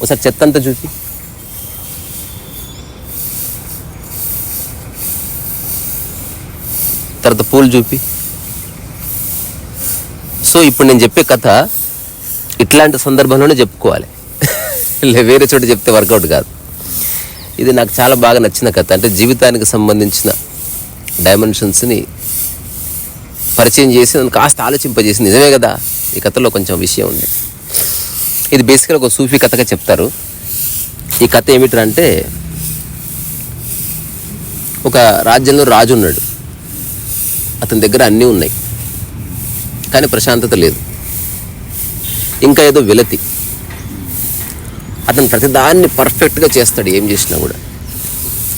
ఒకసారి చెత్త అంతా చూపి తర్వాత పూలు చూపి. సో ఇప్పుడు నేను చెప్పే కథ ఇట్లాంటి సందర్భంలోనే చెప్పుకోవాలి. లే వేరే చోట చెప్తే వర్కౌట్ కాదు. ఇది నాకు చాలా బాగా నచ్చిన కథ. అంటే జీవితానికి సంబంధించిన డైమెన్షన్స్ని పరిచయం చేసి నన్ను కాస్త ఆలోచింపజేసి నిజమే కదా? ఈ కథలో కొంచెం విషయం ఉంది. ఇది బేసికల్గా ఒక సూఫీ కథగా చెప్తారు. ఈ కథ ఏమిట్రా అంటే ఒక రాజ్యంలో రాజు ఉన్నాడు. అతని దగ్గర అన్నీ ఉన్నాయి. కానీ ప్రశాంతత లేదు. ఇంకా ఏదో వెలతి. అతను ప్రతిదాన్ని పర్ఫెక్ట్గా చేస్తాడు ఏం చేసినా కూడా.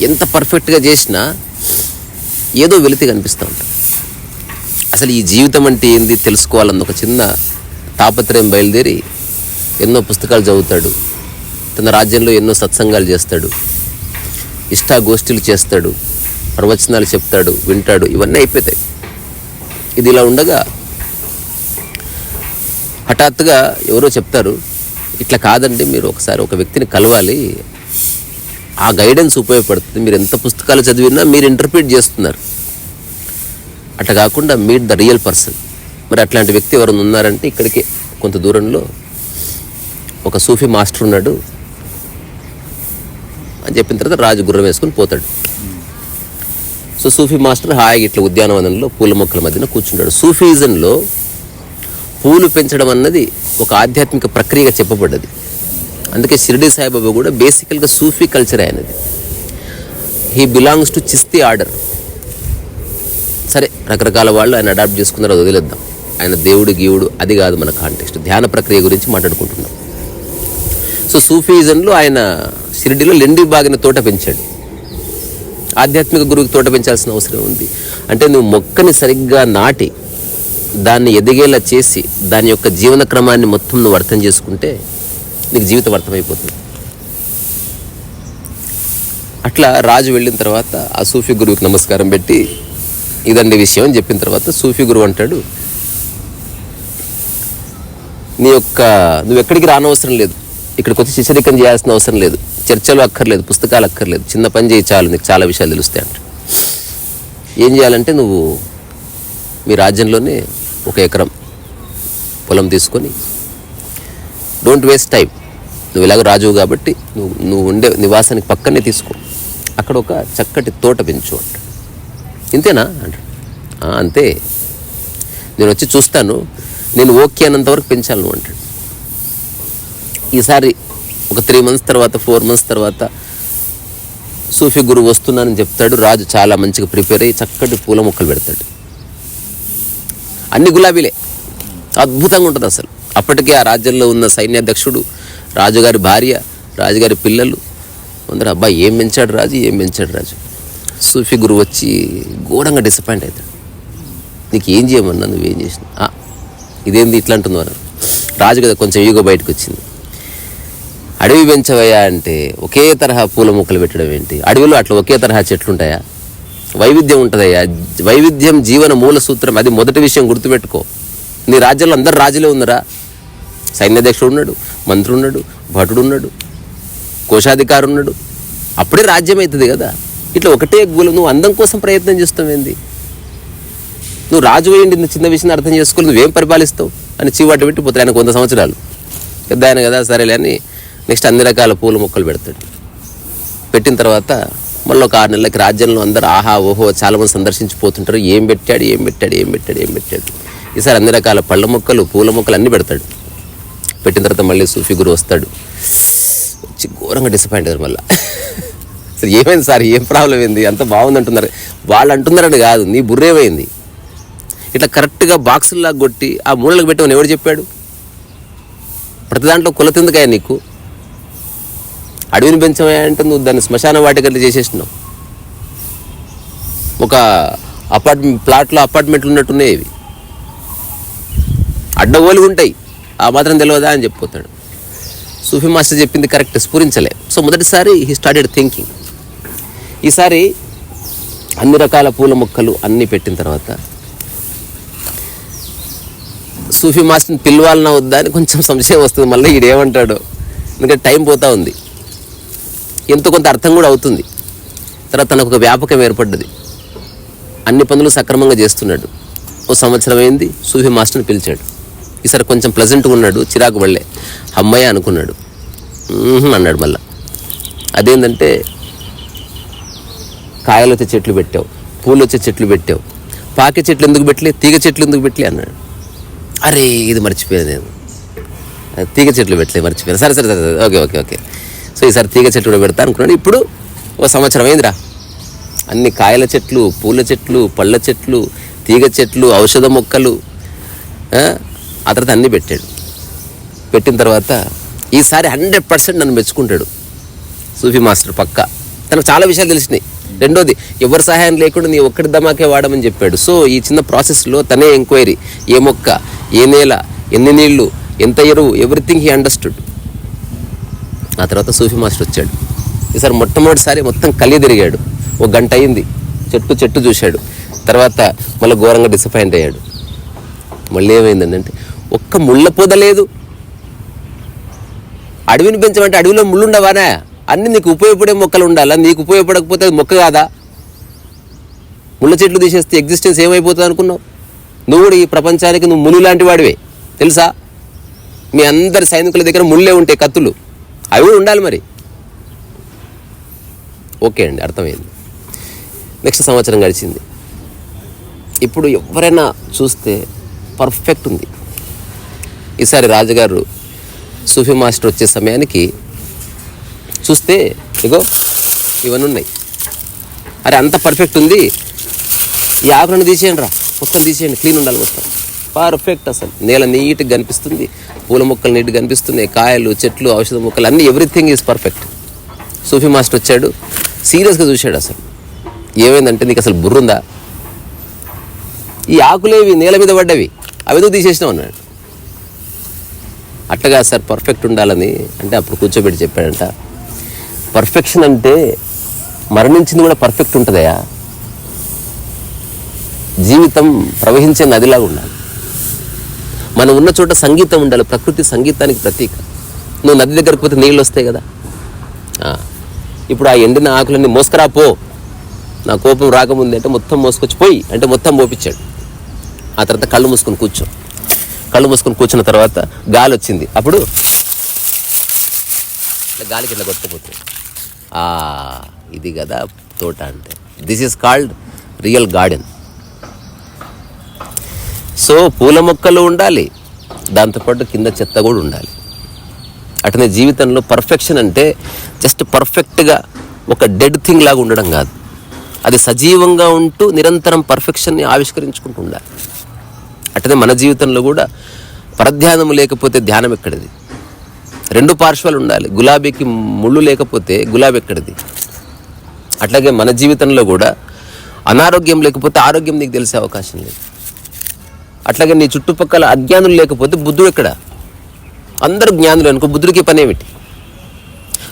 ఎంత పర్ఫెక్ట్గా చేసినా ఏదో వెలితి కనిపిస్తూ ఉంటుంది. అసలు ఈ జీవితం అంటే ఏంది తెలుసుకోవాలన్న ఒక చిన్న తాపత్రయం బయలుదేరి ఎన్నో పుస్తకాలు చదువుతాడు. తన రాజ్యంలో ఎన్నో సత్సంగాలు చేస్తాడు. ఇష్టాగోష్ఠులు చేస్తాడు. ప్రవచనాలు చెప్తాడు వింటాడు. ఇవన్నీ అయిపోతాయి. ఇది ఇలా ఉండగా హఠాత్తుగా ఎవరో చెప్తారు ఇట్లా కాదండి మీరు ఒకసారి ఒక వ్యక్తిని కలవాలి. ఆ గైడెన్స్ ఉపయోగపడుతుంది. మీరు ఎంత పుస్తకాలు చదివినా మీరు ఇంటర్ప్రిట్ చేస్తున్నారు. అట్లా కాకుండా మీట్ ద రియల్ పర్సన్. మరి అట్లాంటి వ్యక్తి ఎవరైనా ఉన్నారంటే ఇక్కడికి కొంత దూరంలో ఒక సూఫీ మాస్టర్ ఉన్నాడు. అని చెప్పిన తర్వాత రాజు గుర్రం వేసుకుని పోతాడు. సో సూఫీ మాస్టర్ హాయిగా ఇట్లా ఉద్యానవనంలో పూల మొక్కల మధ్యన కూర్చుంటాడు. సూఫీజన్లో పూలు పెంచడం అన్నది ఒక ఆధ్యాత్మిక ప్రక్రియగా చెప్పబడ్డది. అందుకే షిరిడి సాయిబాబా కూడా బేసికల్గా సూఫీ కల్చర్ అయినది he belongs to Chishti order. సరే రకరకాల వాళ్ళు ఆయన అడాప్ట్ చేసుకున్నారు అది వదిలేద్దాం. ఆయన దేవుడు గీవుడు అది కాదు మన కాంటెక్స్ట్. ధ్యాన ప్రక్రియ గురించి మాట్లాడుకుంటున్నాం. సో సూఫీజంలో ఆయన షిరిడిలో లెండి బాగిన తోట పెంచాడు. ఆధ్యాత్మిక గురువుకి తోట పెంచాల్సిన అవసరం ఉంది. అంటే నువ్వు మొక్కని సరిగ్గా నాటి దాన్ని ఎదిగేలా చేసి దాని యొక్క జీవన క్రమాన్ని మొత్తం నువ్వు అర్థం చేసుకుంటే నీకు జీవితం అర్థమైపోతుంది. అట్లా రాజు వెళ్ళిన తర్వాత ఆ సూఫీ గురువుకి నమస్కారం పెట్టి ఇదండి విషయం అని చెప్పిన తర్వాత సూఫీ గురువు అంటాడు నీ యొక్క నువ్వు ఎక్కడికి రానవసరం లేదు. ఇక్కడికి వచ్చి శిశరికం చేయాల్సిన అవసరం లేదు. చర్చలు అక్కర్లేదు పుస్తకాలు అక్కర్లేదు. చిన్న పని చేయి చాలు నీకు చాలా విషయాలు తెలుస్తాయి అంట. ఏం చేయాలంటే నువ్వు మీ రాజ్యంలోనే ఒక ఎకరం పొలం తీసుకొని డోంట్ వేస్ట్ టైం నువ్వు ఇలాగ రాజువు కాబట్టి నువ్వు నువ్వు ఉండే నివాసానికి పక్కనే తీసుకో. అక్కడ ఒక చక్కటి తోట పెంచు అంట. ఇంతేనా? అంట. అంతే. నేను వచ్చి చూస్తాను. నేను ఓకే అన్నంత వరకు పెంచాలి నువ్వు అంటాడు ఈసారి ఒక త్రీ మంత్స్ తర్వాత ఫోర్ మంత్స్ తర్వాత సూఫీ గురువు వస్తున్నానని చెప్తాడు. రాజు చాలా మంచిగా ప్రిపేర్ అయ్యి చక్కటి పూల మొక్కలు పెడతాడు. అన్ని గులాబీలే. అద్భుతంగా ఉంటుంది అసలు. అప్పటికే ఆ రాజ్యంలో ఉన్న సైన్యాధ్యక్షుడు రాజుగారి భార్య రాజుగారి పిల్లలు అందరూ అబ్బాయి ఏం పెంచాడు రాజు? ఏం పెంచాడు రాజు? సూఫీ గురువు వచ్చి ఘోరంగా డిసప్పాయింట్ అవుతాడు. నీకు ఏం చేయమన్నా? నువ్వేం చేసినా ఇదేంది? ఇట్లా అంటున్నారు రాజు కదా కొంచెం ఈగో బయటకు వచ్చింది. అడవి పెంచవయ్యా అంటే ఒకే తరహా పూల మొక్కలు పెట్టడం ఏంటి? అడవిలో అట్లా ఒకే తరహా చెట్లు ఉంటాయా వైవిధ్యం ఉంటుందయ్యా. వైవిధ్యం జీవన మూల సూత్రం. అది మొదటి విషయం గుర్తుపెట్టుకో. నీ రాజ్యంలో అందరు రాజులే ఉన్నారా? సైన్యాధ్యక్షుడు ఉన్నాడు మంత్రి ఉన్నాడు భటుడు ఉన్నాడు కోశాధికారు ఉన్నాడు. అప్పుడే రాజ్యం అవుతుంది కదా. ఇట్లా ఒకటే గులు నువ్వు అందం కోసం ప్రయత్నం చేస్తావేంది నువ్వు రాజు వేయండి చిన్న విషయాన్ని అర్థం చేసుకోవాలి. నువ్వేం పరిపాలిస్తావు? అని చీవాటు పెట్టి పోతాడు ఆయనకు సంవత్సరాలు. పెద్ద ఆయన కదా సరేలే అని నెక్స్ట్ అన్ని రకాల పూల మొక్కలు పెడతాడు. పెట్టిన తర్వాత మళ్ళీ ఒక ఆరు నెలలకి రాజ్యంలో అందరూ ఆహా ఓహో చాలా మంది సందర్శించిపోతుంటారు ఏం పెట్టాడు ఏం పెట్టాడు ఏం పెట్టాడు ఏం పెట్టాడు. ఈసారి అన్ని రకాల పళ్ళ మొక్కలు పూల మొక్కలు అన్నీ పెడతాడు. పెట్టిన తర్వాత మళ్ళీ సూఫీ గురు వస్తాడు. వచ్చి ఘోరంగా డిసప్పాయింట్ అయ్యారు మళ్ళీ. అసలు ఏమైంది సార్? ఏం ప్రాబ్లం ఏంది? అంత బాగుంది అంటున్నారు. వాళ్ళు అంటున్నారని కాదు నీ బుర్రేమైంది ఇట్లా కరెక్ట్గా బాక్సుల్లా కొట్టి ఆ మూలలకు పెట్టమని ఎవడు చెప్పాడు? ప్రతి దాంట్లో కొలత నీకు? అడవిని పెంచమే అంటే నువ్వు దాన్ని శ్మశాన వాటికల్లి చేసేసినావు ఒక అపార్ట్మెంట్ ప్లాట్లో అపార్ట్మెంట్లు ఉన్నట్టున్నాయి ఇవి. అడ్డగోలుగా ఉంటాయి. ఆ మాత్రం తెలియదా అని చెప్పిపోతాడు సూఫీ మాస్టర్ చెప్పింది కరెక్ట్ స్ఫురించలే. సో మొదటిసారి హీ స్టార్టెడ్ థింకింగ్ ఈసారి అన్ని రకాల పూల మొక్కలు అన్నీ పెట్టిన తర్వాత సూఫీ మాస్టర్ని పిలవాలన్నా వద్దా అని కొంచెం సంశయం వస్తుంది. మళ్ళీ ఈడేమంటాడు ఎందుకంటే టైం పోతూ ఉంది. ఎంతో కొంత అర్థం కూడా అవుతుంది. తర్వాత తనకు ఒక వ్యాపకం ఏర్పడ్డది. అన్ని పనులు సక్రమంగా చేస్తున్నాడు. ఓ సంవత్సరం అయింది సూఫీ మాస్టర్ని పిలిచాడు. ఈసారి కొంచెం ప్లజెంట్గా ఉన్నాడు చిరాకు పడలే. అమ్మాయి అనుకున్నాడు. అన్నాడు మళ్ళా. అదేంటంటే కాయలు వచ్చే చెట్లు పెట్టావు పూలు వచ్చే చెట్లు పెట్టావు. పాకే చెట్లు ఎందుకు పెట్టలే తీగ చెట్లు ఎందుకు పెట్టలే అన్నాడు. అరే ఇది మర్చిపోయాను నేను. అది తీగ చెట్లు పెట్టలే మర్చిపోయాను. సరే సరే సరే, ఓకే ఓకే ఓకే. సో ఈసారి తీగ చెట్లు కూడా పెడతా అనుకున్నాడు ఇప్పుడు ఓ సంవత్సరం అయిందిరా. అన్ని కాయల చెట్లు పూల చెట్లు పళ్ళ చెట్లు తీగ చెట్లు ఔషధ మొక్కలు ఆ, ఆ తర్వాత అన్నీ పెట్టాడు. పెట్టిన తర్వాత ఈసారి హండ్రెడ్ పర్సెంట్ నన్ను మెచ్చుకుంటాడు. సూఫీ మాస్టర్ పక్క. తనకు చాలా విషయాలు తెలిసినాయి. రెండోది ఎవరి సహాయం లేకుండా నీ ఒక్కడి దమాకే వాడమని చెప్పాడు. సో ఈ చిన్న ప్రాసెస్లో తనే ఎంక్వైరీ. ఏ మొక్క ఏ నేల ఎన్ని నీళ్ళు ఎంత ఎరువు ఎవ్రీథింగ్ హీ అండర్స్టూడ్. ఆ తర్వాత సూఫీ మాస్టర్ వచ్చాడు. ఈసారి మొట్టమొదటిసారి మొత్తం కలి తిరిగాడు. ఒక గంట అయింది. చెట్టు చెట్టు చూశాడు. తర్వాత మళ్ళీ ఘోరంగా డిసప్పాయింట్ అయ్యాడు. మళ్ళీ ఏమైందంటే ఒక్క ముళ్ళ పొద లేదు. అడవిని పెంచమంటే అడవిలో ముళ్ళుండవానా అన్ని నీకు ఉపయోగపడే మొక్కలు ఉండాలా? నీకు ఉపయోగపడకపోతే అది మొక్క కాదా? ముళ్ళ చెట్లు తీసేస్తే ఎగ్జిస్టెన్స్ ఏమైపోతుంది అనుకున్నావు? నువ్వు కూడా ఈ ప్రపంచానికి నువ్వు ముళ్ళు లాంటి వాడివే. తెలుసా? మీ అందరి సైనికుల దగ్గర ముళ్ళే ఉంటాయి కత్తులు. అవి కూడా ఉండాలి మరి. ఓకే అండి అర్థమైంది. నెక్స్ట్ సంవత్సరం గడిచింది. ఇప్పుడు ఎవరైనా చూస్తే పర్ఫెక్ట్ ఉంది. ఈసారి రాజుగారు సూఫీ మాస్టర్ వచ్చే సమయానికి చూస్తే ఇగో ఇవన్నీ ఉన్నాయి. అరే అంత పర్ఫెక్ట్ ఉంది. ఈ ఆకులను తీసేయండి రా. మొత్తం తీసేయండి క్లీన్ ఉండాలి మొత్తం పర్ఫెక్ట్ అసలు. నేల నీట్గా కనిపిస్తుంది పూల మొక్కలు నీట్గా కనిపిస్తున్నాయి కాయలు చెట్లు ఔషధ మొక్కలు అన్నీ everything is perfect. Sufi master వచ్చాడు సీరియస్గా చూశాడు అసలు. ఏమైందంటే నీకు అసలు బుర్రుందా? ఈ ఆకులేవి నేల మీద పడ్డవి అవి ఎందుకు తీసేసినావు అన్నాడు. అట్టగా సార్ పర్ఫెక్ట్ ఉండాలని అంటే అప్పుడు కూర్చోబెట్టి చెప్పాడంట. పర్ఫెక్షన్ అంటే మరణించింది కూడా పర్ఫెక్ట్ ఉంటుందయా జీవితం ప్రవహించే నదిలాగా ఉండాలి. మనం ఉన్న చోట సంగీతం ఉండాలి. ప్రకృతి సంగీతానికి ప్రతీక. నువ్వు నది దగ్గరకు పోతే నీళ్ళు వస్తాయి కదా? ఇప్పుడు ఆ ఎండిన ఆకులన్నీ మోసుకురా పో. నా కోపం రాకముంది అంటే మొత్తం మోసుకొచ్చి పోయి అంటే మొత్తం మోపించాడు ఆ తర్వాత కళ్ళు మూసుకొని కూర్చో. కళ్ళు మూసుకొని కూర్చున్న తర్వాత గాలి వచ్చింది. అప్పుడు గాలికి ఇట్లా కొట్టుకుపోతుంది ఇది కదా తోట అంటే. This is called real garden so పూల మొక్కలు ఉండాలి దాంతోపాటు కింద చెత్త కూడా ఉండాలి. అటనే జీవితంలో పర్ఫెక్షన్ అంటే జస్ట్ పర్ఫెక్ట్గా ఒక డెడ్ థింగ్ లాగా ఉండడం కాదు. అది సజీవంగా ఉంటూ నిరంతరం పర్ఫెక్షన్ని ఆవిష్కరించుకుంటూ ఉండాలి. అటనే మన జీవితంలో కూడా పరధ్యానం లేకపోతే ధ్యానం ఎక్కడిది? రెండు పార్శ్వాలు ఉండాలి. గులాబీకి ముళ్ళు లేకపోతే గులాబీ ఎక్కడిది? అట్లాగే మన జీవితంలో కూడా అనారోగ్యం లేకపోతే ఆరోగ్యం నీకు తెలిసే అవకాశం లేదు. అట్లాగే నీ చుట్టుపక్కల అజ్ఞానులు లేకపోతే బుద్ధుడు ఎక్కడ? అందరూ జ్ఞానులు అనుకో బుద్ధుడికి పనేమిటి?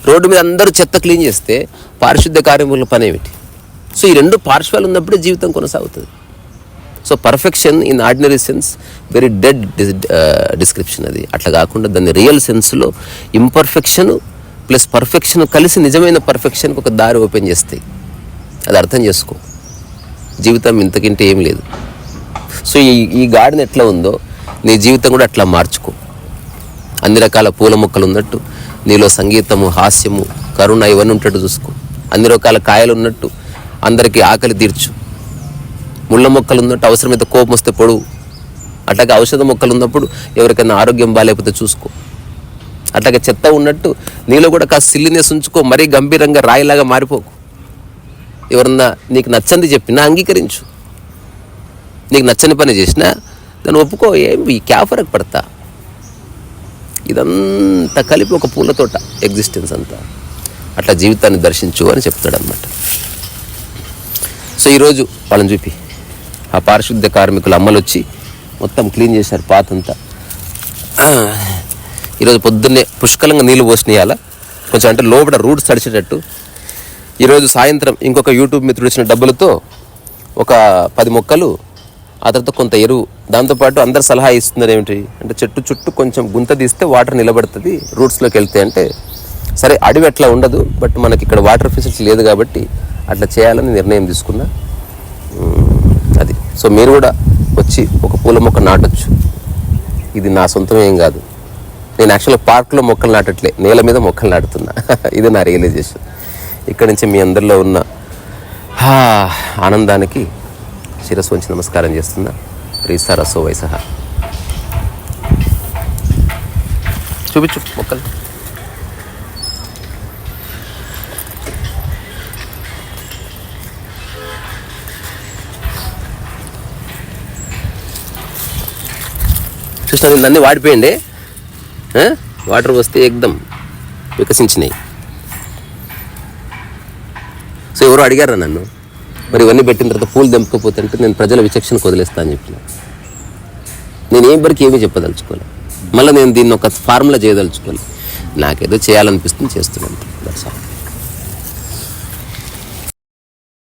రోడ్డు మీద అందరూ చెత్త క్లీన్ చేస్తే పారిశుద్ధ కార్యముల పనేమిటి? సో ఈ రెండు పార్శ్వాలు ఉన్నప్పుడే జీవితం కొనసాగుతుంది. So perfection in ordinary sense very dead description అది. అట్లా కాకుండా దాన్ని రియల్ సెన్స్లో ఇంపర్ఫెక్షన్ ప్లస్ పర్ఫెక్షన్ కలిసి నిజమైన పర్ఫెక్షన్కి ఒక దారి ఓపెన్ చేస్తాయి. అది అర్థం చేసుకో. జీవితం ఇంతకింటే ఏం లేదు. సో ఈ ఈ గార్డెన్ ఎట్లా ఉందో నీ జీవితం కూడా అట్లా మార్చుకో. అన్ని రకాల పూల మొక్కలు ఉన్నట్టు నీలో సంగీతము హాస్యము కరుణ ఇవన్నీ ఉంటట్టు చూసుకో. అన్ని రకాల కాయలు ఉన్నట్టు అందరికీ ఆకలి తీర్చు. ముళ్ళ మొక్కలు ఉన్నట్టు అవసరమైతే కోపం వస్తే పొడువు అట్లాగే ఔషధ మొక్కలు ఉన్నప్పుడు ఎవరికైనా ఆరోగ్యం బాగాలేకపోతే చూసుకో. అట్లాగే చెత్త ఉన్నట్టు నీలో కూడా కాస్త సిల్లినెస్ ఉంచుకో మరీ గంభీరంగా రాయిలాగా మారిపోకు. ఎవరన్నా నీకు నచ్చంది చెప్పినా అంగీకరించు. నీకు నచ్చని పని చేసినా దాన్ని ఒప్పుకో ఏం ఈ పడతా. ఇదంతా కలిపి ఒక పూల తోట ఎగ్జిస్టెన్స్ అంతా. అట్లా జీవితాన్ని దర్శించు అని చెప్తాడనమాట సో ఈరోజు వాళ్ళని చూపి. ఆ పారిశుద్ధ్య కార్మికులు అమ్మలు వచ్చి మొత్తం క్లీన్ చేశారు పాతంతా. ఈరోజు పొద్దున్నే పుష్కలంగా నీళ్ళు పోసినాయాల కొంచెం అంటే లోపల రూట్స్ తడిచేటట్టు. ఈరోజు సాయంత్రం ఇంకొక యూట్యూబ్ మిత్రుడు ఇచ్చిన డబ్బులతో ఒక పది మొక్కలు ఆ తర్వాత కొంత ఎరువు. దాంతోపాటు అందరు సలహా ఇస్తున్నారు ఏమిటి? అంటే చెట్టు చుట్టూ కొంచెం గుంత తీస్తే వాటర్ నిలబడుతుంది రూట్స్లోకి వెళ్తే. అంటే సరే అడవి అట్లా ఉండదు బట్ మనకి ఇక్కడ వాటర్ ఫెసిలిటీ లేదు కాబట్టి అట్లా చేయాలని నిర్ణయం తీసుకున్నా. అది. సో మీరు కూడా వచ్చి ఒక పూల మొక్క నాటొచ్చు. ఇది నా సొంతం ఏం కాదు. నేను యాక్చువల్గా పార్క్లో మొక్కలు నాటట్లే. నేల మీద మొక్కలు నాటుతున్నా. ఇది నా రియలైజేషన్ ఇక్కడి నుంచి మీ అందరిలో ఉన్న ఆనందానికి శిరస్సు వంచి నమస్కారం చేస్తున్నా. ప్రీసా రసో వయసహ చూపించు మొక్కలు. చూసిన వీళ్ళు అన్నీ వాటర్ వస్తే ఎగ్దం వికసించినాయి. సో ఎవరు అడిగారా నన్ను? మరి ఇవన్నీ పెట్టిన తర్వాత పూలు తెంపుకోపోతే అంటే నేను ప్రజల విచక్షణకు వదిలేస్తా అని చెప్పిన. నేను ఏం వరకు ఏమీ చెప్పదలుచుకోలే. మళ్ళీ నేను దీన్ని ఒక ఫార్ములా చేయదలుచుకోలే. నాకేదో చేయాలనిపిస్తుంది చేస్తున్నాను.